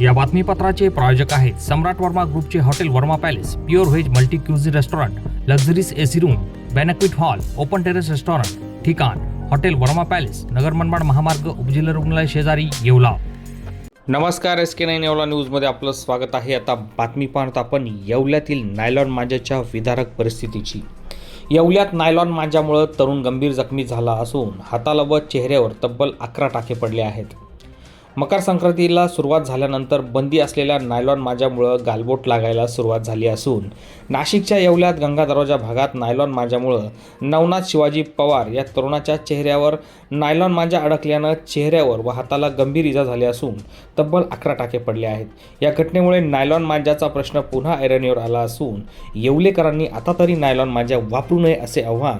या बातमीपत्राचे प्रायोजक आहेत सम्राट वर्मा ग्रुपचे hotel Varma palace pure veg multi cuisine restaurant luxuries AC room banquet hall open terrace restaurant ठिकाण hotel Verma palace Nagar Manmad महामार्ग उपजिल्हा रुग्णालय शेजारी येवला. नमस्कार एस के नाईन येवला न्यूजमध्ये आपलं स्वागत आहे. आता बातमी पाहत आपण येवल्यातील नायलॉन मांजाच्या विदारक परिस्थितीची. येवल्यात नायलॉन मांजामुळं तरुण गंभीर जखमी झाला असून हाताला व चेहऱ्यावर तब्बल अकरा टाके पडले आहेत. मकर संक्रांतीला सुरुवात झाल्यानंतर बंदी असलेल्या नायलॉन माझ्यामुळं गालबोट लागायला सुरुवात झाली असून नाशिकच्या येवल्यात गंगा दरवाजा भागात नायलॉन माझ्यामुळं नवनाथ शिवाजी पवार या तरुणाच्या चेहऱ्यावर नायलॉन माझ्या अडकल्यानं चेहऱ्यावर व हाताला गंभीर इजा झाली असून तब्बल अकरा टाके पडले आहेत. या घटनेमुळे नायलॉन माझ्याचा प्रश्न पुन्हा ऐरणीवर आला असून येवलेकरांनी आता तरी नायलॉन माझ्या वापरू नये असे आव्हान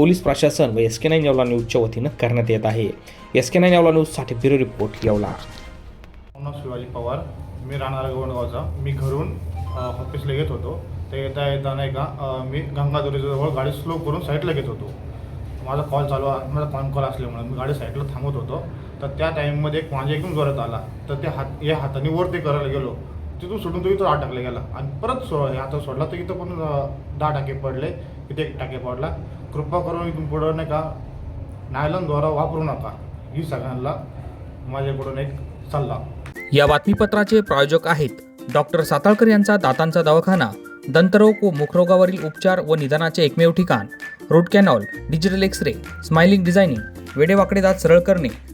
पोलीस प्रशासन व एस के नाईन यावला न्यूजच्या वतीनं करण्यात येत आहे. एस के नाईन यावला न्यूजसाठी ब्युरो रिपोर्ट यावला. शिवाजी पवार. मी राहणार गोंडगावचा. मी घरून ऑफिसला येत होतो. ते येता येता नाही का मी गंगाधुरीजवळ गाडी स्लो करून साईडला घेत होतो. माझा कॉल चालू माझा कॉन कॉल असल्यामुळे मी गाडी साईडला थांबत होतो. तर त्या टाईममध्ये एक माझ्या एकदम जोरात आला. तर त्या हात या हाताने वरती करायला गेलो. तिथून सोडून तो इथं आठ टाकला गेला. आणि परत सो आता सोडला तर इथं पण दहा टाके पडले इथे एक टाके पडला. कृपा करून इथून पुढं नाही का नायलॉनद्वारा वापरू नका. ही सगळ्यांना माझ्याकडून एक सल्ला. या बातमीपत्राचे प्रायोजक आहेत डॉक्टर साताळकर यांचा दातांचा दवाखाना दंतरोग व मुखरोगावरील उपचार व निदानाचे एकमेव ठिकाण root canal digital X ray smiling designing वेडेवाकडे दात सरळ करणे